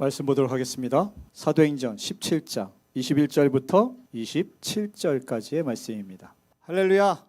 말씀 보도록 하겠습니다. 사도행전 17장 21절부터 27절까지의 말씀입니다. 할렐루야.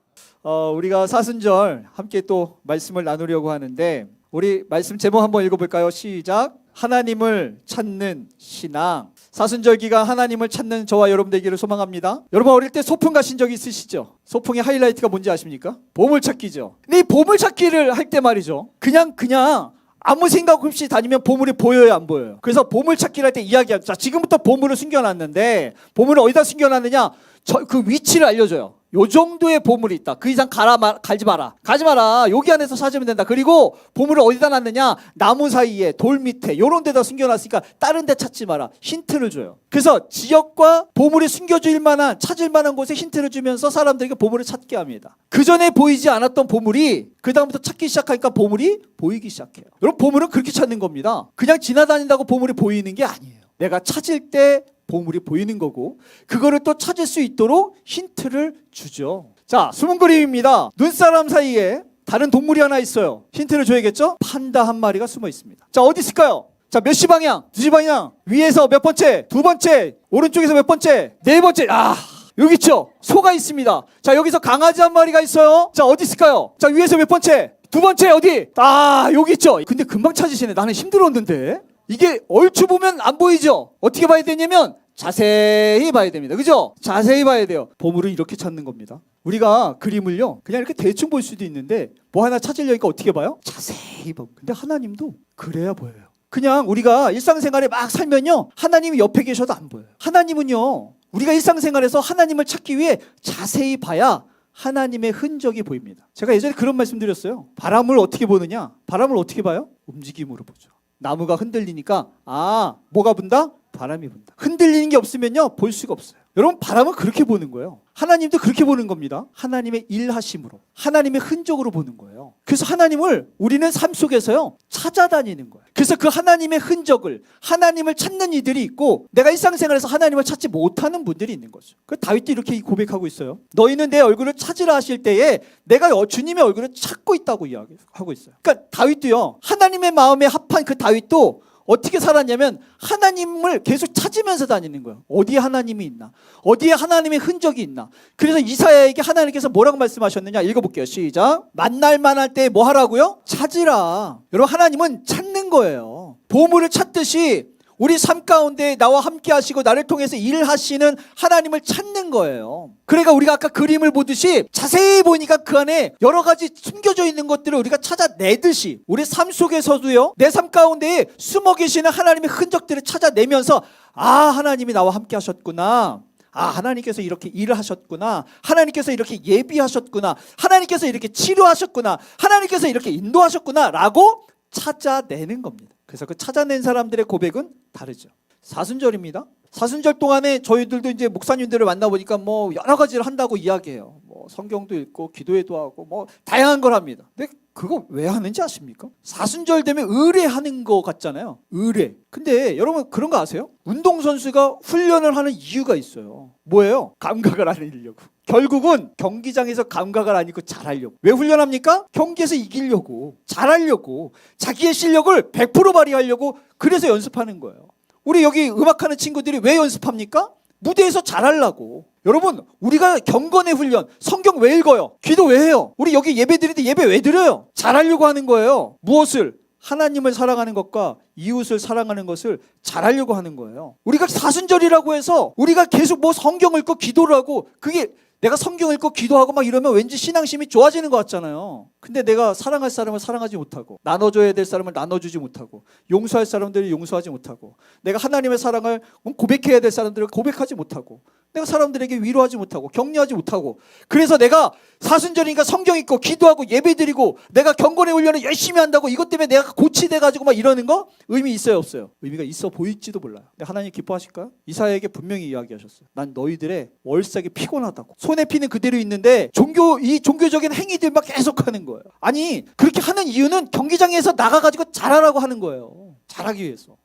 어, 우리가 사순절 함께 또 말씀을 나누려고 하는데 우리 말씀 제목 한번 읽어볼까요? 시작. 하나님을 찾는 신앙. 사순절 기간 하나님을 찾는 저와 여러분 되기를 소망합니다. 여러분 어릴 때 소풍 가신 적 있으시죠? 소풍의 하이라이트가 뭔지 아십니까? 보물 찾기죠. 근데 이 보물 찾기를 할 때 말이죠. 그냥 그냥 아무 생각 없이 다니면 보물이 보여요 안 보여요? 그래서 보물 찾기를 할 때 이야기하죠. 자 지금부터 보물을 숨겨놨는데 보물을 어디다 숨겨놨느냐? 저 그 위치를 알려줘요 요 정도의 보물이 있다. 그 이상 가라 마, 갈지 마라. 가지 마라. 여기 안에서 찾으면 된다. 그리고 보물을 어디다 놨느냐? 나무 사이에 돌 밑에 요런 데다 숨겨놨으니까 다른 데 찾지 마라. 힌트를 줘요. 그래서 지역과 보물이 숨겨질 만한 찾을 만한 곳에 힌트를 주면서 사람들에게 보물을 찾게 합니다. 그 전에 보이지 않았던 보물이 그 다음부터 찾기 시작하니까 보물이 보이기 시작해요. 여러분 보물은 그렇게 찾는 겁니다. 그냥 지나다닌다고 보물이 보이는 게 아니에요. 내가 찾을 때 보물이 보이는 거고 그거를 또 찾을 수 있도록 힌트를 주죠. 자, 숨은 그림입니다. 눈사람 사이에 다른 동물이 하나 있어요. 힌트를 줘야겠죠? 판다 한 마리가 숨어 있습니다. 자, 어디 있을까요? 자, 몇 시 방향? 두 시 방향? 위에서 몇 번째? 두 번째? 오른쪽에서 몇 번째? 네 번째? 아, 여기 있죠? 소가 있습니다. 자, 여기서 강아지 한 마리가 있어요. 자, 어디 있을까요? 자, 위에서 몇 번째? 두 번째 어디? 아, 여기 있죠? 근데 금방 찾으시네. 나는 힘들었는데. 이게 얼추 보면 안 보이죠? 어떻게 봐야 되냐면 자세히 봐야 됩니다. 그죠? 자세히 봐야 돼요. 보물은 이렇게 찾는 겁니다. 우리가 그림을요, 그냥 이렇게 대충 볼 수도 있는데 뭐 하나 찾으려니까 어떻게 봐요? 자세히 봐. 근데 하나님도 그래야 보여요. 그냥 우리가 일상생활에 막 살면요, 하나님이 옆에 계셔도 안 보여요. 하나님은요, 우리가 일상생활에서 하나님을 찾기 위해 자세히 봐야 하나님의 흔적이 보입니다. 제가 예전에 그런 말씀 드렸어요. 바람을 어떻게 보느냐? 바람을 어떻게 봐요? 움직임으로 보죠. 나무가 흔들리니까 아 뭐가 분다? 바람이 분다. 흔들리는 게 없으면요 볼 수가 없어요. 여러분 바람은 그렇게 보는 거예요. 하나님도 그렇게 보는 겁니다. 하나님의 일하심으로, 하나님의 흔적으로 보는 거예요. 그래서 하나님을 우리는 삶 속에서요 찾아다니는 거예요. 그래서 그 하나님의 흔적을 하나님을 찾는 이들이 있고 내가 일상생활에서 하나님을 찾지 못하는 분들이 있는 거죠. 그 다윗도 이렇게 고백하고 있어요. 너희는 내 얼굴을 찾으라 하실 때에 내가 주님의 얼굴을 찾고 있다고 이야기하고 있어요. 그러니까 다윗도요 하나님의 마음에 합한 그 다윗도 어떻게 살았냐면 하나님을 계속 찾으면서 다니는 거예요. 어디에 하나님이 있나? 어디에 하나님의 흔적이 있나? 그래서 이사야에게 하나님께서 뭐라고 말씀하셨느냐? 읽어볼게요. 시작. 만날 만할 때 뭐 하라고요? 찾으라. 여러분 하나님은 찾는 거예요. 보물을 찾듯이 우리 삶 가운데 나와 함께 하시고 나를 통해서 일하시는 하나님을 찾는 거예요. 그러니까 우리가 아까 그림을 보듯이 자세히 보니까 그 안에 여러 가지 숨겨져 있는 것들을 우리가 찾아내듯이 우리 삶 속에서도요. 내 삶 가운데 숨어 계시는 하나님의 흔적들을 찾아내면서 아, 하나님이 나와 함께 하셨구나. 아, 하나님께서 이렇게 일을 하셨구나. 하나님께서 이렇게 예비하셨구나. 하나님께서 이렇게 치료하셨구나. 하나님께서 이렇게 인도하셨구나. 라고 찾아내는 겁니다. 그래서 그 찾아낸 사람들의 고백은 다르죠. 사순절입니다. 사순절 동안에 저희들도 이제 목사님들을 만나보니까 뭐 여러 가지를 한다고 이야기해요. 뭐 성경도 읽고 기도회도 하고 뭐 다양한 걸 합니다. 근데 그거 왜 하는지 아십니까? 사순절 되면 의뢰하는 거 같잖아요. 의뢰. 근데 여러분 그런 거 아세요? 운동선수가 훈련을 하는 이유가 있어요. 뭐예요? 감각을 알리려고. 결국은 경기장에서 감각을 안 잃고 잘하려고. 왜 훈련합니까? 경기에서 이기려고. 잘하려고. 자기의 실력을 100% 발휘하려고 그래서 연습하는 거예요. 우리 여기 음악하는 친구들이 왜 연습합니까? 무대에서 잘하려고. 여러분, 우리가 경건의 훈련, 성경 왜 읽어요? 기도 왜 해요? 우리 여기 예배 드리는데 예배 왜 드려요? 잘하려고 하는 거예요. 무엇을? 하나님을 사랑하는 것과 이웃을 사랑하는 것을 잘하려고 하는 거예요. 우리가 사순절이라고 해서 우리가 계속 뭐 성경 읽고 기도를 하고 그게 내가 성경 읽고 기도하고 막 이러면 왠지 신앙심이 좋아지는 것 같잖아요. 근데 내가 사랑할 사람을 사랑하지 못하고 나눠줘야 될 사람을 나눠주지 못하고 용서할 사람들을 용서하지 못하고 내가 하나님의 사랑을 고백해야 될 사람들을 고백하지 못하고 내가 사람들에게 위로하지 못하고 격려하지 못하고 그래서 내가 사순절이니까 성경 읽고 기도하고 예배 드리고 내가 경건의 훈련을 열심히 한다고 이것 때문에 내가 고치돼 가지고 막 이러는 거 의미 있어요 없어요? 의미가 있어 보일지도 몰라요. 근데 하나님 기뻐하실까요? 이사야에게 분명히 이야기하셨어요. 난 너희들의 월삭이 피곤하다고 손에 피는 그대로 있는데 종교 이 종교적인 행위들만 계속하는 거예요. 아니 그렇게 하는 이유는 경기장에서 나가 가지고 잘하라고 하는 거예요. 잘하기 위해서.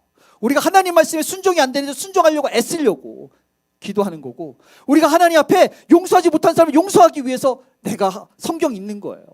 우리가 하나님 말씀에 순종이 안 되는데 순종하려고 애쓰려고 기도하는 거고 우리가 하나님 앞에 용서하지 못한 사람을 용서하기 위해서 내가 성경 읽는 거예요.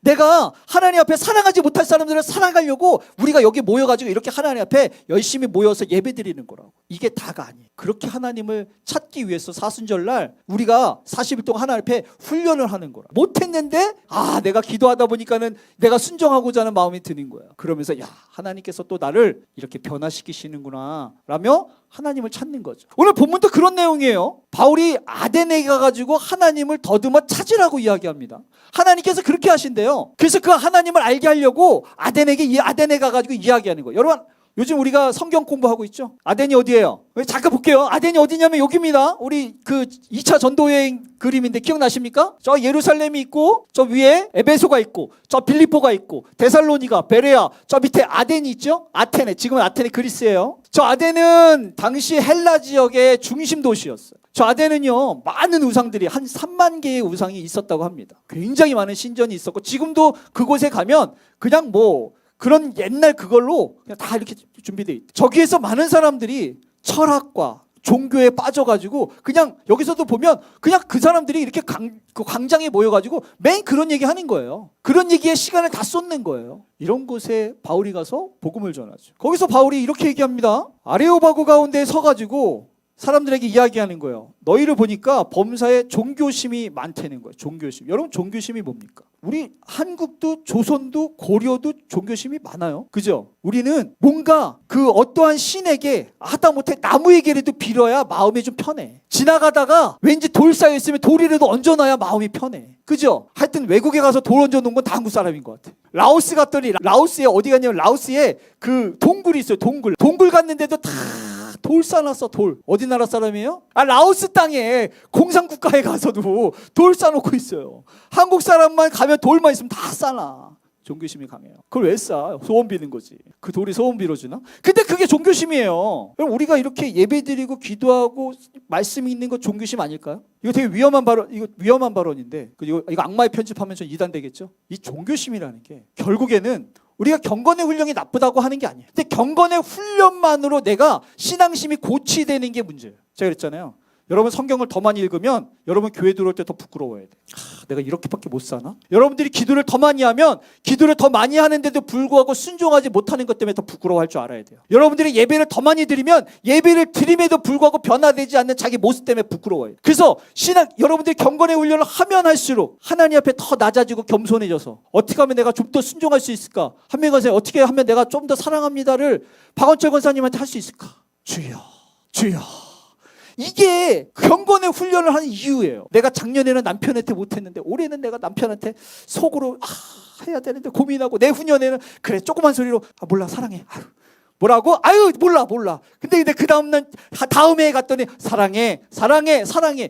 내가 하나님 앞에 사랑하지 못할 사람들을 사랑하려고 우리가 여기 모여가지고 이렇게 하나님 앞에 열심히 모여서 예배 드리는 거라고. 이게 다가 아니에요. 그렇게 하나님을 찾기 위해서 사순절날 우리가 40일 동안 하나님 앞에 훈련을 하는 거라. 못했는데 아 내가 기도하다 보니까는 내가 순종하고자 하는 마음이 드는 거야. 그러면서 야 하나님께서 또 나를 이렇게 변화시키시는구나 라며 하나님을 찾는 거죠. 오늘 본문도 그런 내용이에요. 바울이 아덴에 가가지고 하나님을 더듬어 찾으라고 이야기합니다. 하나님께서 그렇게 하신대요. 그래서 그 하나님을 알게 하려고 아덴에게 이 아덴에 가가지고 이야기하는 거예요. 여러분 요즘 우리가 성경 공부하고 있죠. 아덴이 어디예요? 왜 잠깐 볼게요. 아덴이 어디냐면 여기입니다. 우리 그 2차 전도여행 그림인데 기억나십니까? 저 예루살렘이 있고 저 위에 에베소가 있고 저 빌리포가 있고 데살로니가 베레아 저 밑에 아덴이 있죠? 아테네 지금은 아테네 그리스예요. 저 아덴은 당시 헬라 지역의 중심 도시였어요. 저 아덴은요 많은 우상들이 한 3만 개의 우상이 있었다고 합니다. 굉장히 많은 신전이 있었고 지금도 그곳에 가면 그냥 뭐 그런 옛날 그걸로 그냥 다 이렇게 준비돼 있대. 저기에서 많은 사람들이 철학과 종교에 빠져가지고 그냥 여기서도 보면 그냥 그 사람들이 이렇게 강, 그 광장에 모여가지고 맨 그런 얘기 하는 거예요. 그런 얘기에 시간을 다 쏟는 거예요. 이런 곳에 바울이 가서 복음을 전하죠. 거기서 바울이 이렇게 얘기합니다. 아레오바고 가운데 서가지고 사람들에게 이야기하는 거예요. 너희를 보니까 범사에 종교심이 많다는 거예요. 종교심. 여러분 종교심이 뭡니까? 우리 한국도 조선도 고려도 종교심이 많아요. 그죠? 우리는 뭔가 그 어떠한 신에게 하다못해 나무에게라도 빌어야 마음이 좀 편해. 지나가다가 왠지 돌 쌓여 있으면 돌이라도 얹어놔야 마음이 편해. 그죠? 하여튼 외국에 가서 돌 얹어놓은 건 다 한국 사람인 것 같아. 라오스 갔더니 라오스에 어디 갔냐면 라오스에 그 동굴이 있어요. 동굴. 동굴 갔는데도 다 돌 쌓아놨어 돌 어디 나라 사람이에요? 아 라오스 땅에 공산 국가에 가서도 돌 쌓아놓고 있어요 한국 사람만 가면 돌만 있으면 다 쌓아 종교심이 강해요 그걸 왜 쌓아? 소원 비는 거지 그 돌이 소원 빌어주나? 근데 그게 종교심이에요 우리가 이렇게 예배드리고 기도하고 말씀이 있는 거 종교심 아닐까요? 이거 되게 위험한 발언 이거 위험한 발언인데 그 이거, 이거 악마의 편집하면 전 이단 되겠죠? 이 종교심이라는 게 결국에는 우리가 경건의 훈련이 나쁘다고 하는 게 아니에요. 근데 경건의 훈련만으로 내가 신앙심이 고치되는 게 문제예요. 제가 그랬잖아요. 여러분 성경을 더 많이 읽으면 여러분 교회 들어올 때 더 부끄러워야 돼. 하, 내가 이렇게밖에 못 사나? 여러분들이 기도를 더 많이 하면 기도를 더 많이 하는데도 불구하고 순종하지 못하는 것 때문에 더 부끄러워할 줄 알아야 돼요. 여러분들이 예배를 더 많이 드리면 예배를 드림에도 불구하고 변화되지 않는 자기 모습 때문에 부끄러워요. 그래서 신앙 여러분들이 경건의 훈련을 하면 할수록 하나님 앞에 더 낮아지고 겸손해져서 어떻게 하면 내가 좀 더 순종할 수 있을까? 한명가세 어떻게 하면 내가 좀 더 사랑합니다를 박원철 권사님한테 할 수 있을까? 주여, 주여. 이게 경건의 훈련을 하는 이유예요. 내가 작년에는 남편한테 못했는데 올해는 내가 남편한테 속으로 아, 해야 되는데 고민하고 내 후년에는 그래 조그만 소리로 아, 몰라 사랑해. 아유, 뭐라고? 아유 몰라 몰라. 근데 근데 그 다음 날 다음에 갔더니 사랑해 사랑해 사랑해.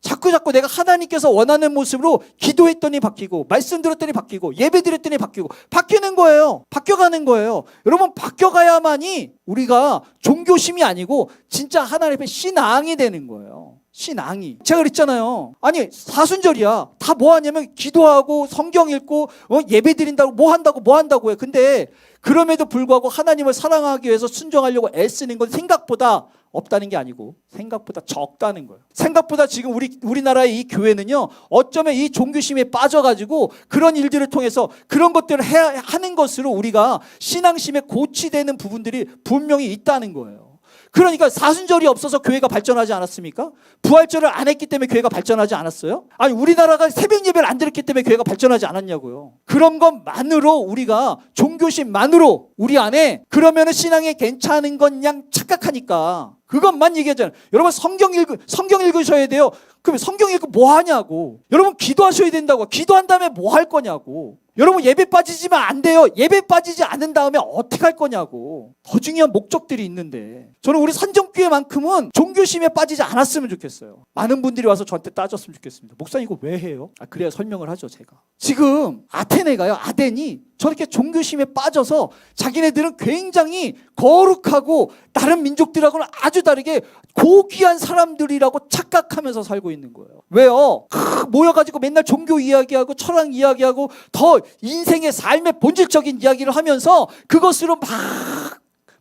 자꾸 자꾸 내가 하나님께서 원하는 모습으로 기도했더니 바뀌고 말씀 들었더니 바뀌고 예배 드렸더니 바뀌고 바뀌는 거예요. 바뀌어가는 거예요. 여러분 바뀌어가야만이 우리가 종교심이 아니고 진짜 하나님 앞에 신앙이 되는 거예요. 신앙이. 제가 그랬잖아요. 아니 사순절이야. 다 뭐 하냐면 기도하고 성경 읽고 어, 예배 드린다고 뭐 한다고 뭐 한다고 해. 근데 그럼에도 불구하고 하나님을 사랑하기 위해서 순종하려고 애쓰는 건 생각보다 없다는 게 아니고 생각보다 적다는 거예요. 생각보다 지금 우리 우리나라의 이 교회는요. 어쩌면 이 종교심에 빠져가지고 그런 일들을 통해서 그런 것들을 해야 하는 것으로 우리가 신앙심에 고치되는 부분들이 분명히 있다는 거예요. 그러니까 사순절이 없어서 교회가 발전하지 않았습니까? 부활절을 안 했기 때문에 교회가 발전하지 않았어요? 아니 우리나라가 새벽 예배를 안 드렸기 때문에 교회가 발전하지 않았냐고요. 그런 것만으로 우리가 종교심만으로 우리 안에 그러면은 신앙에 괜찮은 건 그냥 착각하니까 그것만 얘기하잖아요. 여러분 성경 읽 성경 읽으셔야 돼요. 그럼 성경 읽고 뭐 하냐고. 여러분 기도하셔야 된다고. 기도한 다음에 뭐 할 거냐고. 여러분 예배 빠지지면 안 돼요. 예배 빠지지 않은 다음에 어떻게 할 거냐고. 더 중요한 목적들이 있는데 저는 우리 산정교회만큼은 종교심에 빠지지 않았으면 좋겠어요. 많은 분들이 와서 저한테 따졌으면 좋겠습니다. 목사님 이거 왜 해요? 아, 그래야 설명을 하죠 제가. 지금 아테네가요. 아덴이 저렇게 종교심에 빠져서 자기네들은 굉장히 거룩하고 다른 민족들하고는 아주 다르게 고귀한 사람들이라고 착각하면서 살고 있는 거예요. 왜요? 크, 모여가지고 맨날 종교 이야기하고 철학 이야기하고 더 인생의 삶의 본질적인 이야기를 하면서 그것으로 막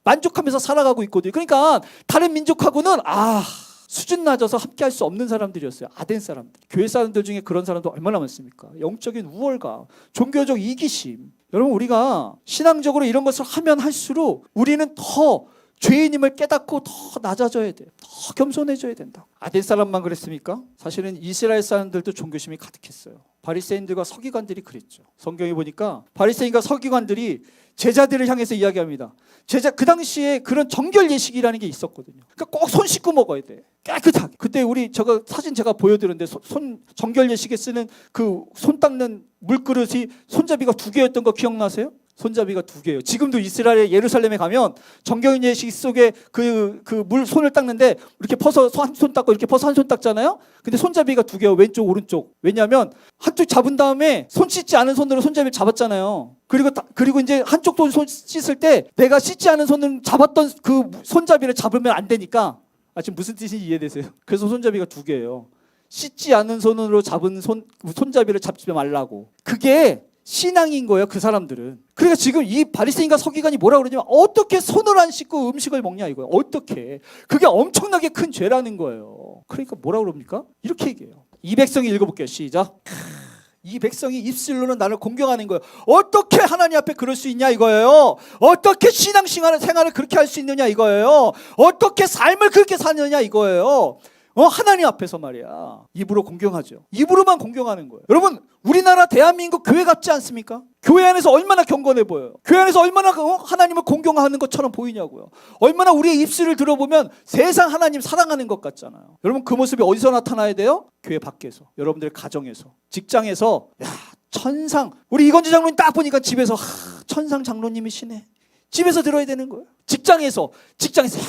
만족하면서 살아가고 있거든요. 그러니까 다른 민족하고는 아 수준 낮아서 함께 할 수 없는 사람들이었어요. 아덴 사람들. 교회 사람들 중에 그런 사람도 얼마나 많습니까? 영적인 우월감, 종교적 이기심. 여러분 우리가 신앙적으로 이런 것을 하면 할수록 우리는 더 죄인임을 깨닫고 더 낮아져야 돼요. 더 겸손해져야 된다. 아덴 사람만 그랬습니까? 사실은 이스라엘 사람들도 종교심이 가득했어요. 바리새인들과 서기관들이 그랬죠. 성경에 보니까 바리새인과 서기관들이 제자들을 향해서 이야기합니다. 제자 그 당시에 그런 정결 예식이라는 게 있었거든요. 그러니까 꼭 손 씻고 먹어야 돼. 깨끗하게. 그때 우리 저거 사진 제가 보여드렸는데 손, 손 정결 예식에 쓰는 그 손 닦는 물그릇이 손잡이가 두 개였던 거 기억나세요? 손잡이가 두 개예요. 지금도 이스라엘 예루살렘에 가면 정결 예식 속에 그 그 물 손을 닦는데 이렇게 퍼서 한 손 닦고 이렇게 퍼서 한 손 닦잖아요. 근데 손잡이가 두 개요. 왼쪽 오른쪽. 왜냐하면 한쪽 잡은 다음에 손 씻지 않은 손으로 손잡이를 잡았잖아요. 그리고 다- 그리고 이제 한쪽도 손 씻을 때 내가 씻지 않은 손을 잡았던 그 손잡이를 잡으면 안 되니까 아 지금 무슨 뜻인지 이해되세요? 그래서 손잡이가 두 개예요. 씻지 않은 손으로 잡은 손 손잡이를 잡지 말라고. 그게 신앙인 거예요, 그 사람들은. 그러니까 지금 이 바리새인과 서기관이 뭐라 그러냐면 어떻게 손을 안 씻고 음식을 먹냐 이거예요. 어떻게? 그게 엄청나게 큰 죄라는 거예요. 그러니까 뭐라 그럽니까? 이렇게 얘기해요. 이 백성이 읽어볼게요. 시작. 크, 이 백성이 입술로는 나를 공경하는 거예요. 어떻게 하나님 앞에 그럴 수 있냐 이거예요. 어떻게 신앙생활을 생활을 그렇게 할 수 있느냐 이거예요. 어떻게 삶을 그렇게 사느냐 이거예요. 어 하나님 앞에서 말이야 입으로 공경하죠. 입으로만 공경하는 거예요. 여러분 우리나라 대한민국 교회 같지 않습니까? 교회 안에서 얼마나 경건해 보여요. 교회 안에서 얼마나 어, 하나님을 공경하는 것처럼 보이냐고요. 얼마나 우리의 입술을 들어보면 세상 하나님 사랑하는 것 같잖아요. 여러분 그 모습이 어디서 나타나야 돼요? 교회 밖에서, 여러분들 가정에서, 직장에서. 야 천상 우리 이건주 장로님 딱 보니까 집에서 하, 천상 장로님이시네. 집에서 들어야 되는 거예요. 직장에서 직장에서 야,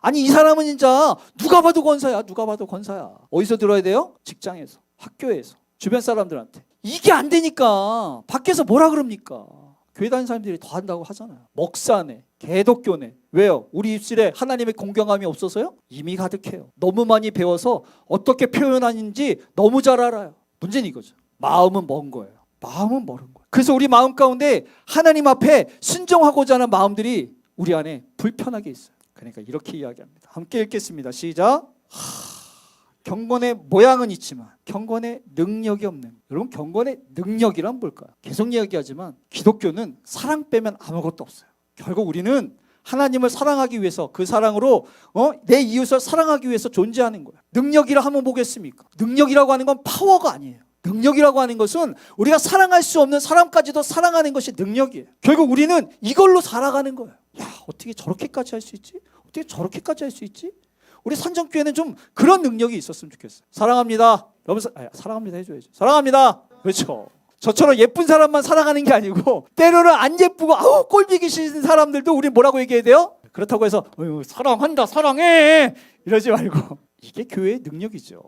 아니 이 사람은 진짜 누가 봐도 권사야. 누가 봐도 권사야. 어디서 들어야 돼요? 직장에서, 학교에서, 주변 사람들한테. 이게 안 되니까 밖에서 뭐라 그럽니까? 교회 다니는 사람들이 더 한다고 하잖아요. 먹사네, 개독교네. 왜요? 우리 입술에 하나님의 공경함이 없어서요? 이미 가득해요. 너무 많이 배워서 어떻게 표현하는지 너무 잘 알아요. 문제는 이거죠. 마음은 먼 거예요. 마음은 멀은 거예요. 그래서 우리 마음 가운데 하나님 앞에 순종하고자 하는 마음들이 우리 안에 불편하게 있어요. 그러니까 이렇게 이야기합니다. 함께 읽겠습니다. 시작. 하, 경건의 모양은 있지만 경건의 능력이 없는 여러분 경건의 능력이란 뭘까요? 계속 이야기하지만 기독교는 사랑 빼면 아무것도 없어요. 결국 우리는 하나님을 사랑하기 위해서 그 사랑으로 어? 내 이웃을 사랑하기 위해서 존재하는 거예요. 능력이라 하면 뭐겠습니까? 능력이라고 하는 건 파워가 아니에요. 능력이라고 하는 것은 우리가 사랑할 수 없는 사람까지도 사랑하는 것이 능력이에요. 결국 우리는 이걸로 살아가는 거예요. 야, 어떻게 저렇게까지 할 수 있지? 어떻게 저렇게까지 할 수 있지? 우리 산정교회는 좀 그런 능력이 있었으면 좋겠어요. 사랑합니다. 여러분 사, 아, 사랑합니다 해줘야죠. 사랑합니다. 그렇죠. 저처럼 예쁜 사람만 사랑하는 게 아니고 때로는 안 예쁘고 아우 꼴보기 싫은 사람들도 우리 뭐라고 얘기해야 돼요? 그렇다고 해서 사랑한다 사랑해 이러지 말고 이게 교회의 능력이죠.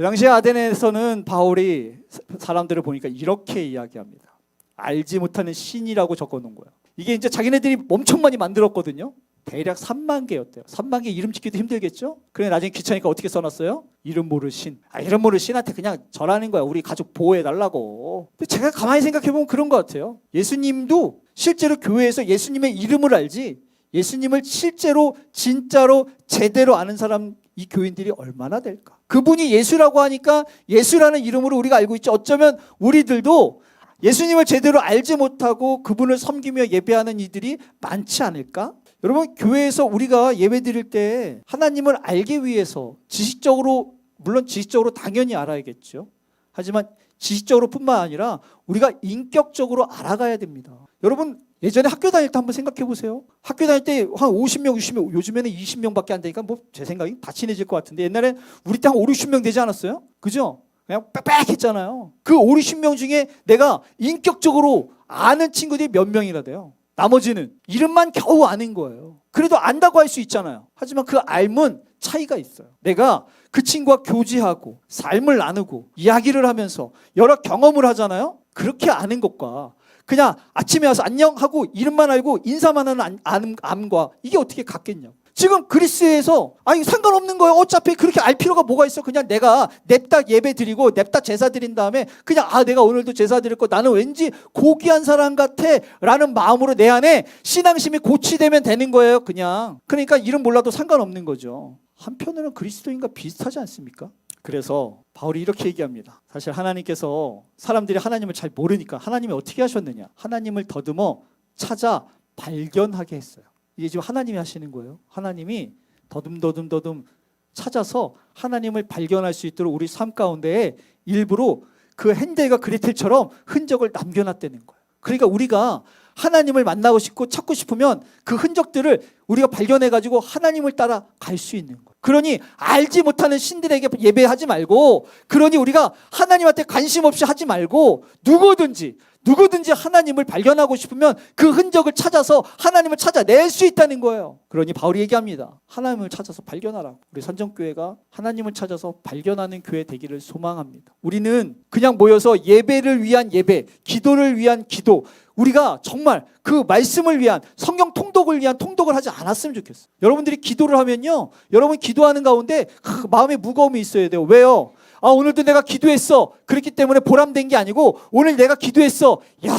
그 당시에 아덴에서는 바울이 사- 사람들을 보니까 이렇게 이야기합니다. 알지 못하는 신이라고 적어놓은 거예요. 이게 이제 자기네들이 엄청 많이 만들었거든요. 대략 3만 개였대요. 3만 개 이름 짓기도 힘들겠죠? 그래 나중에 귀찮으니까 어떻게 써놨어요? 이름 모를 신. 아 이름 모를 신한테 그냥 절하는 거야. 우리 가족 보호해 달라고. 근데 제가 가만히 생각해 보면 그런 것 같아요. 예수님도 실제로 교회에서 예수님의 이름을 알지. 예수님을 실제로 진짜로 제대로 아는 사람 이 교인들이 얼마나 될까? 그분이 예수라고 하니까 예수라는 이름으로 우리가 알고 있죠. 어쩌면 우리들도 예수님을 제대로 알지 못하고 그분을 섬기며 예배하는 이들이 많지 않을까? 여러분 교회에서 우리가 예배 드릴 때 하나님을 알기 위해서 지식적으로 물론 지식적으로 당연히 알아야겠죠. 하지만 지식적으로 뿐만 아니라 우리가 인격적으로 알아가야 됩니다. 여러분 예전에 학교 다닐 때 한번 생각해 보세요. 학교 다닐 때 한 50명, 60명, 요즘에는 20명밖에 안 되니까 뭐 제 생각이 다 친해질 것 같은데 옛날에 우리 때 한 5, 60명 되지 않았어요? 그죠? 그냥 빽빽했잖아요. 그 5, 60명 중에 내가 인격적으로 아는 친구들이 몇 명이나 돼요. 나머지는 이름만 겨우 아는 거예요. 그래도 안다고 할 수 있잖아요. 하지만 그 알면 차이가 있어요. 내가 그 친구와 교제하고 삶을 나누고 이야기를 하면서 여러 경험을 하잖아요. 그렇게 아는 것과 그냥 아침에 와서 안녕 하고 이름만 알고 인사만 하는 암과 이게 어떻게 같겠냐. 지금 그리스에서 아니 상관없는 거예요. 어차피 그렇게 알 필요가 뭐가 있어? 그냥 내가 냅다 예배 드리고 냅다 제사 드린 다음에 그냥 아 내가 오늘도 제사 드릴 거 나는 왠지 고귀한 사람 같아라는 마음으로 내 안에 신앙심이 고취되면 되는 거예요. 그냥 그러니까 이름 몰라도 상관없는 거죠. 한편으로는 그리스도인과 비슷하지 않습니까? 그래서 바울이 이렇게 얘기합니다. 사실 하나님께서 사람들이 하나님을 잘 모르니까 하나님이 어떻게 하셨느냐? 하나님을 더듬어 찾아 발견하게 했어요. 이게 지금 하나님이 하시는 거예요. 하나님이 더듬더듬더듬 찾아서 하나님을 발견할 수 있도록 우리 삶 가운데에 일부러 그 핸델과 그레텔처럼 흔적을 남겨놨다는 거예요. 그러니까 우리가 하나님을 만나고 싶고 찾고 싶으면 그 흔적들을 우리가 발견해 가지고 하나님을 따라 갈 수 있는 거예요. 그러니 알지 못하는 신들에게 예배하지 말고 그러니 우리가 하나님한테 관심 없이 하지 말고 누구든지 누구든지 하나님을 발견하고 싶으면 그 흔적을 찾아서 하나님을 찾아낼 수 있다는 거예요. 그러니 바울이 얘기합니다. 하나님을 찾아서 발견하라고. 우리 선정교회가 하나님을 찾아서 발견하는 교회 되기를 소망합니다. 우리는 그냥 모여서 예배를 위한 예배, 기도를 위한 기도, 우리가 정말 그 말씀을 위한 성경 통독을 위한 통독을 하지 않았으면 좋겠어요. 여러분들이 기도를 하면요. 여러분 기도하는 가운데 그 마음에 무거움이 있어야 돼요. 왜요? 아, 오늘도 내가 기도했어. 그렇기 때문에 보람된 게 아니고 오늘 내가 기도했어. 야,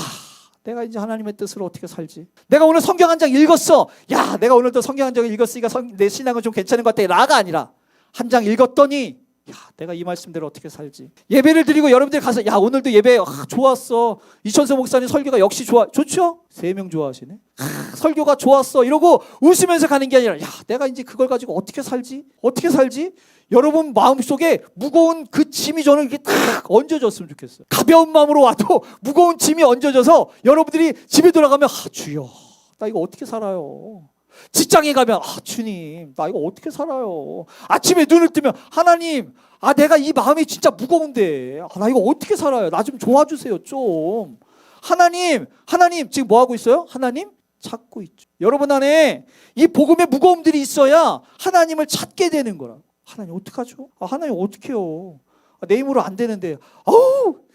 내가 이제 하나님의 뜻으로 어떻게 살지? 내가 오늘 성경 한 장 읽었어. 야, 내가 오늘도 성경 한 장을 읽었으니까 성- 내 신앙은 좀 괜찮은 것 같아. 라가 아니라 한 장 읽었더니 야, 내가 이 말씀대로 어떻게 살지? 예배를 드리고 여러분들 가서 야, 오늘도 예배 아, 좋았어. 이천서 목사님 설교가 역시 좋아. 좋죠? 세 명 좋아하시네. 아, 설교가 좋았어. 이러고 웃으면서 가는 게 아니라 야, 내가 이제 그걸 가지고 어떻게 살지? 어떻게 살지? 여러분 마음속에 무거운 그 짐이 저는 이렇게 딱 얹어졌으면 좋겠어요. 가벼운 마음으로 와도 무거운 짐이 얹어져서 여러분들이 집에 돌아가면 아, 주여. 나 이거 어떻게 살아요? 직장에 가면 아 주님 나 이거 어떻게 살아요? 아침에 눈을 뜨면 하나님 아 내가 이 마음이 진짜 무거운데 아, 나 이거 어떻게 살아요? 나 좀 도와주세요 좀. 하나님 하나님 지금 뭐 하고 있어요? 하나님 찾고 있죠. 여러분 안에 이 복음의 무거움들이 있어야 하나님을 찾게 되는 거라 하나님 어떡하죠? 아 하나님 어떡해요? 아, 내 힘으로 안 되는데 그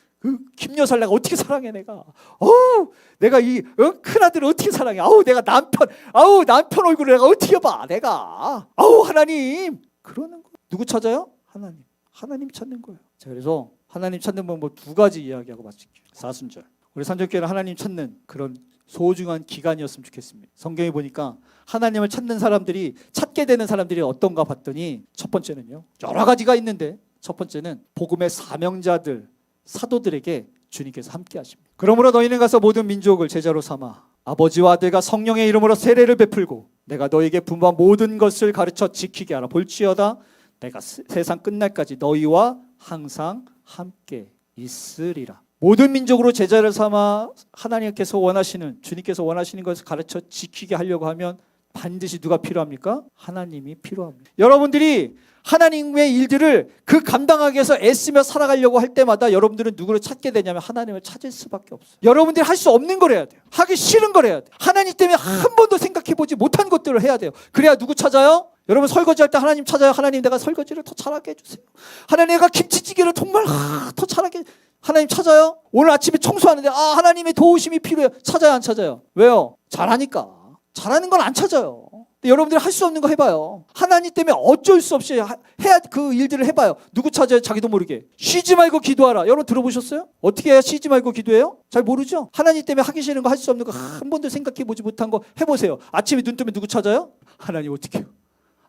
김여살 내가 어떻게 사랑해 내가? 어우 내가 이 어? 큰아들을 어떻게 사랑해? 아우 내가 남편 아우 남편 얼굴을 내가 어떻게 봐 내가? 아우 하나님! 그러는 거 누구 찾아요? 하나님. 하나님 찾는 거예요. 자 그래서 하나님 찾는 방법 두 가지 이야기하고 마칠게요. 사순절. 우리 산적교회는 하나님 찾는 그런 소중한 기간이었으면 좋겠습니다. 성경에 보니까 하나님을 찾는 사람들이 찾게 되는 사람들이 어떤가 봤더니 첫 번째는요. 여러 가지가 있는데 첫 번째는 복음의 사명자들 사도들에게 주님께서 함께 하십니다. 그러므로 너희는 가서 모든 민족을 제자로 삼아 아버지와 아들과 성령의 이름으로 세례를 베풀고 내가 너에게 분부한 모든 것을 가르쳐 지키게 하라 볼지어다 내가 세- 세상 끝날까지 너희와 항상 함께 있으리라. 모든 민족으로 제자를 삼아 하나님께서 원하시는 주님께서 원하시는 것을 가르쳐 지키게 하려고 하면 반드시 누가 필요합니까? 하나님이 필요합니다. 여러분들이 하나님의 일들을 그 감당하기 위해서 애쓰며 살아가려고 할 때마다 여러분들은 누구를 찾게 되냐면 하나님을 찾을 수밖에 없어요. 여러분들이 할 수 없는 걸 해야 돼요. 하기 싫은 걸 해야 돼요. 하나님 때문에 한 번도 생각해 보지 못한 것들을 해야 돼요. 그래야 누구 찾아요? 여러분 설거지 할 때 하나님 찾아요. 하나님 내가 설거지를 더 잘하게 해주세요. 하나님 내가 김치찌개를 정말 아, 더 잘하게 하나님 찾아요. 오늘 아침에 청소하는데 아 하나님의 도우심이 필요해요. 찾아요 안 찾아요? 왜요? 잘하니까. 잘하는 건 안 찾아요. 여러분들이 할 수 없는 거 해봐요. 하나님 때문에 어쩔 수 없이 하- 해야 그 일들을 해봐요. 누구 찾아요? 자기도 모르게. 쉬지 말고 기도하라. 여러분 들어보셨어요? 어떻게 해야 쉬지 말고 기도해요? 잘 모르죠? 하나님 때문에 하기 싫은 거 할 수 없는 거 한 번도 생각해 보지 못한 거 해보세요. 아침에 눈 뜨면 누구 찾아요? 하나님 어떻게 해요?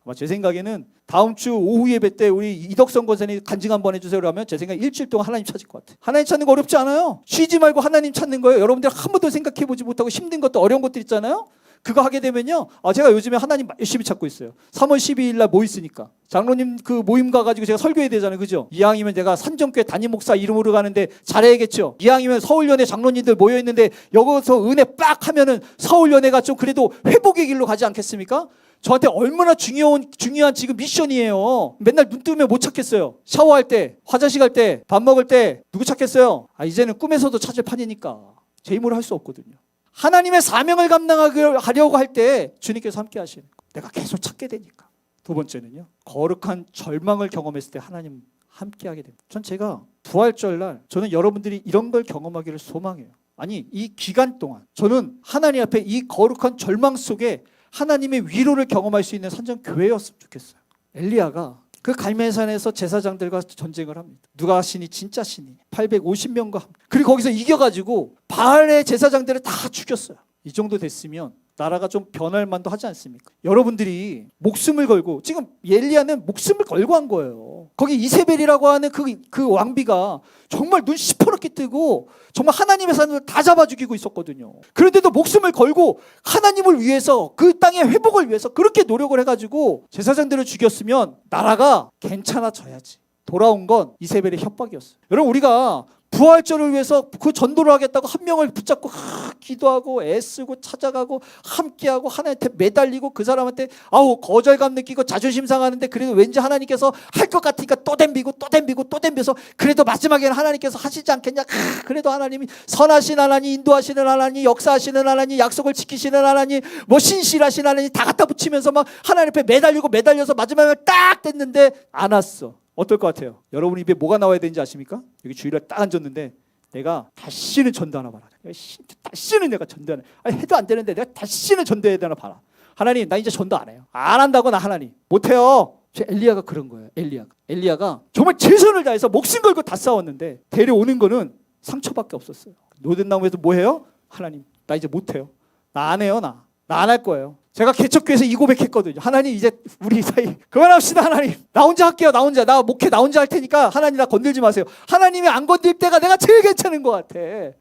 아마 제 생각에는 다음 주 오후 예배 때 우리 이덕성 권사님 간증 한번 해주세요 그러면 제 생각에 일주일 동안 하나님 찾을 것 같아요. 하나님 찾는 거 어렵지 않아요. 쉬지 말고 하나님 찾는 거예요. 여러분들 한 번도 생각해 보지 못하고 힘든 것도 어려운 것들 있잖아요. 그거 하게 되면요. 아, 제가 요즘에 하나님 열심히 찾고 있어요. 3월 12일 날 뭐 있으니까. 장로님 그 모임 가가지고 제가 설교해야 되잖아요. 그죠? 이왕이면 제가 산정교회 담임 목사 이름으로 가는데 잘해야겠죠. 이왕이면 서울연회 장로님들 모여있는데 여기서 은혜 빡 하면은 서울연회가 좀 그래도 회복의 길로 가지 않겠습니까? 저한테 얼마나 중요한 중요한 지금 미션이에요. 맨날 눈 뜨면 못 찾겠어요. 샤워할 때, 화장실 갈 때, 밥 먹을 때 누구 찾겠어요? 아 이제는 꿈에서도 찾을 판이니까 제 힘으로 할 수 없거든요. 하나님의 사명을 감당하려고 할 때 주님께서 함께 하시는 거예요. 내가 계속 찾게 되니까. 두 번째는요. 거룩한 절망을 경험했을 때 하나님 함께 하게 됩니다. 전 제가 부활절 날 저는 여러분들이 이런 걸 경험하기를 소망해요. 아니 이 기간 동안 저는 하나님 앞에 이 거룩한 절망 속에 하나님의 위로를 경험할 수 있는 산전 교회였으면 좋겠어요. 엘리야가 그 갈멜산에서 제사장들과 전쟁을 합니다. 누가 신이 진짜 신이 850명과 그리고 거기서 이겨가지고 바알의 제사장들을 다 죽였어요. 이 정도 됐으면 나라가 좀 변할 만도 하지 않습니까? 여러분들이 목숨을 걸고 지금 엘리야는 목숨을 걸고 한 거예요. 거기 이세벨이라고 하는 그, 그 왕비가 정말 눈 시퍼렇게 뜨고 정말 하나님의 사람을 다 잡아 죽이고 있었거든요. 그런데도 목숨을 걸고 하나님을 위해서 그 땅의 회복을 위해서 그렇게 노력을 해가지고 제사장들을 죽였으면 나라가 괜찮아져야지. 돌아온 건 이세벨의 협박이었어요. 여러분 우리가 부활절을 위해서 그 전도를 하겠다고 한 명을 붙잡고 하, 기도하고 애쓰고 찾아가고 함께하고 하나님한테 매달리고 그 사람한테 아우 거절감 느끼고 자존심 상하는데 그래도 왠지 하나님께서 할 것 같으니까 또 덤비고 또 덤비고 또 덤벼서 그래도 마지막에는 하나님께서 하시지 않겠냐 하, 그래도 하나님이 선하신 하나님 인도하시는 하나님 역사하시는 하나님 약속을 지키시는 하나님 뭐 신실하신 하나님 다 갖다 붙이면서 막 하나님 앞에 매달리고 매달려서 마지막에 딱 됐는데 안 왔어 어떨 것 같아요? 여러분 입에 뭐가 나와야 되는지 아십니까? 여기 주일날 딱 앉았는데 내가 다시는 전도 하나 봐라. 내가 씨, 다시는 내가 전도하나. 아니, 해도 안 되는데 내가 다시는 전도해야 되나 봐라. 하나님 나 이제 전도 안 해요. 안 한다고 나 하나님 못 해요. 제 엘리야가 그런 거예요. 엘리야가 엘리야가 정말 최선을 다해서 목숨 걸고 다 싸웠는데 데려오는 거는 상처밖에 없었어요. 노든나무에서 뭐 해요? 하나님 나 이제 못 해요. 나 안 해요 나. 나 안 할 거예요. 제가 개척교회에서 이 고백했거든요. 하나님 이제 우리 사이 그만합시다 하나님. 나 혼자 할게요. 나 혼자. 나 목회 나 혼자 할 테니까 하나님 나 건들지 마세요. 하나님이 안 건들 때가 내가 제일 괜찮은 것 같아.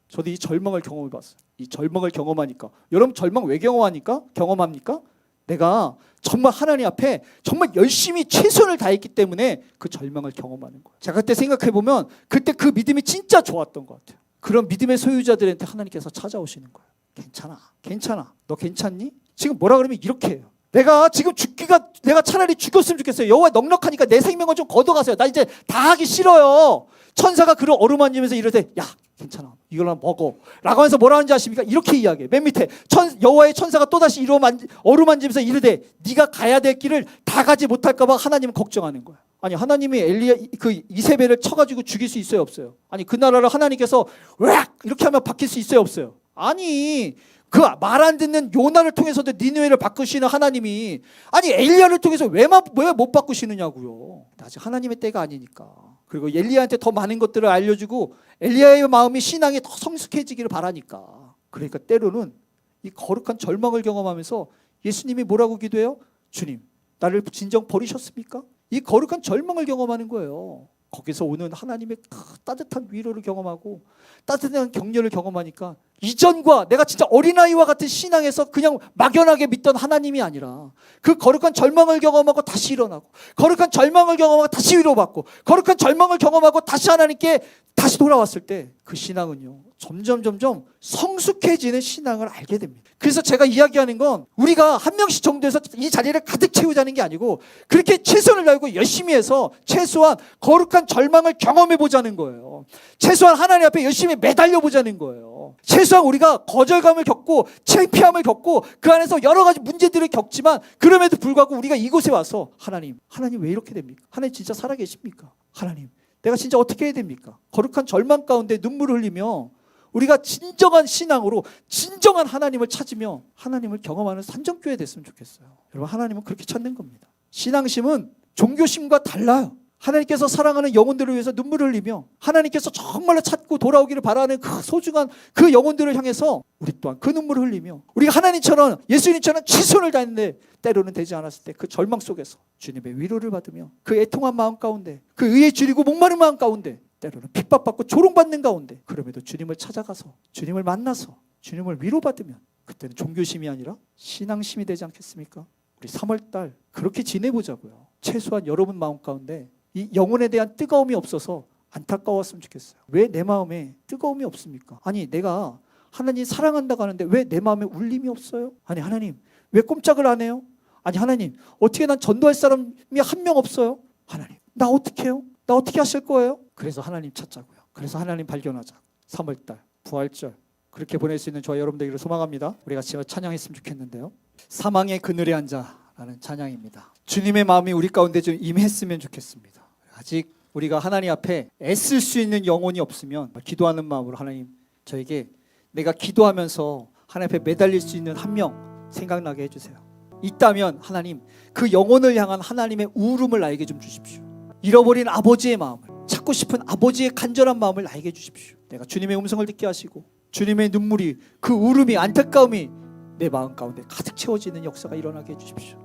저도 이 절망을 경험해 봤어요. 이 절망을 경험하니까 여러분 절망 왜 경험하니까 경험합니까? 내가 정말 하나님 앞에 정말 열심히 최선을 다했기 때문에 그 절망을 경험하는 거예요. 제가 그때 생각해 보면 그때 그 믿음이 진짜 좋았던 것 같아요. 그런 믿음의 소유자들한테 하나님께서 찾아오시는 거예요. 괜찮아, 괜찮아. 너 괜찮니? 지금 뭐라 그러면 이렇게 해요. 내가 지금 죽기가 내가 차라리 죽였으면 좋겠어요. 여호와 넉넉하니까 내 생명을 좀 걷어가세요. 나 이제 다 하기 싫어요. 천사가 그를 어루만지면서 이러되 야 괜찮아 이걸 로 먹어 라고 하면서 뭐라 하는지 아십니까 이렇게 이야기해 맨 밑에 천, 여호와의 천사가 또다시 이루만, 어루만지면서 이르되 네가 가야 될 길을 다 가지 못할까 봐 하나님은 걱정하는 거야 아니 하나님이 엘리야 그 이세벨을 쳐가지고 죽일 수 있어요 없어요 아니 그 나라를 하나님께서 왁 이렇게 하면 바뀔 수 있어요 없어요 아니 그 말 안 듣는 요나를 통해서도 니느웨를 바꾸시는 하나님이 아니 엘리야를 통해서 왜못 바꾸시느냐고요 아직 하나님의 때가 아니니까 그리고 엘리야한테 더 많은 것들을 알려주고 엘리야의 마음이 신앙에 더 성숙해지기를 바라니까. 그러니까 때로는 이 거룩한 절망을 경험하면서 예수님이 뭐라고 기도해요? 주님, 나를 진정 버리셨습니까? 이 거룩한 절망을 경험하는 거예요. 거기서 오는 하나님의 따뜻한 위로를 경험하고 따뜻한 격려를 경험하니까 이전과 내가 진짜 어린아이와 같은 신앙에서 그냥 막연하게 믿던 하나님이 아니라 그 거룩한 절망을 경험하고 다시 일어나고 거룩한 절망을 경험하고 다시 위로받고 거룩한 절망을 경험하고 다시 하나님께 다시 돌아왔을 때 그 신앙은요 점점 점점 성숙해지는 신앙을 알게 됩니다. 그래서 제가 이야기하는 건 우리가 한 명씩 정도에서 이 자리를 가득 채우자는 게 아니고 그렇게 최선을 다하고 열심히 해서 최소한 거룩한 절망을 경험해 보자는 거예요. 최소한 하나님 앞에 열심히 매달려 보자는 거예요. 최소한 우리가 거절감을 겪고 창피함을 겪고 그 안에서 여러 가지 문제들을 겪지만 그럼에도 불구하고 우리가 이곳에 와서 하나님, 하나님 왜 이렇게 됩니까? 하나님 진짜 살아 계십니까? 하나님, 내가 진짜 어떻게 해야 됩니까? 거룩한 절망 가운데 눈물을 흘리며 우리가 진정한 신앙으로 진정한 하나님을 찾으며 하나님을 경험하는 산정교회 됐으면 좋겠어요. 여러분 하나님은 그렇게 찾는 겁니다. 신앙심은 종교심과 달라요. 하나님께서 사랑하는 영혼들을 위해서 눈물을 흘리며 하나님께서 정말로 찾고 돌아오기를 바라는 그 소중한 그 영혼들을 향해서 우리 또한 그 눈물을 흘리며 우리가 하나님처럼 예수님처럼 최선을 다했는데 때로는 되지 않았을 때 그 절망 속에서 주님의 위로를 받으며 그 애통한 마음 가운데 그 의에 줄이고 목마른 마음 가운데 때로는 핍박받고 조롱받는 가운데 그럼에도 주님을 찾아가서 주님을 만나서 주님을 위로받으면 그때는 종교심이 아니라 신앙심이 되지 않겠습니까? 우리 3월달 그렇게 지내보자고요. 최소한 여러분 마음 가운데 이 영혼에 대한 뜨거움이 없어서 안타까웠으면 좋겠어요. 왜 내 마음에 뜨거움이 없습니까? 아니 내가 하나님 사랑한다고 하는데 왜 내 마음에 울림이 없어요? 아니 하나님 왜 꼼짝을 안 해요? 아니 하나님 어떻게 난 전도할 사람이 한 명 없어요? 하나님 나 어떻게 해요? 나 어떻게 하실 거예요? 그래서 하나님 찾자고요. 그래서 하나님 발견하자. 3월달 부활절 그렇게 보낼 수 있는 저와 여러분들에게 소망합니다. 우리가 지금 찬양했으면 좋겠는데요. 사망의 그늘에 앉아라는 찬양입니다. 주님의 마음이 우리 가운데 좀 임했으면 좋겠습니다. 아직 우리가 하나님 앞에 애쓸 수 있는 영혼이 없으면 기도하는 마음으로 하나님 저에게 내가 기도하면서 하나님 앞에 매달릴 수 있는 한 명 생각나게 해주세요. 있다면 하나님 그 영혼을 향한 하나님의 울음을 나에게 좀 주십시오. 잃어버린 아버지의 마음을 찾고 싶은 아버지의 간절한 마음을 나에게 주십시오. 내가 주님의 음성을 듣게 하시고 주님의 눈물이 그 울음이 안타까움이 내 마음 가운데 가득 채워지는 역사가 일어나게 해 주십시오.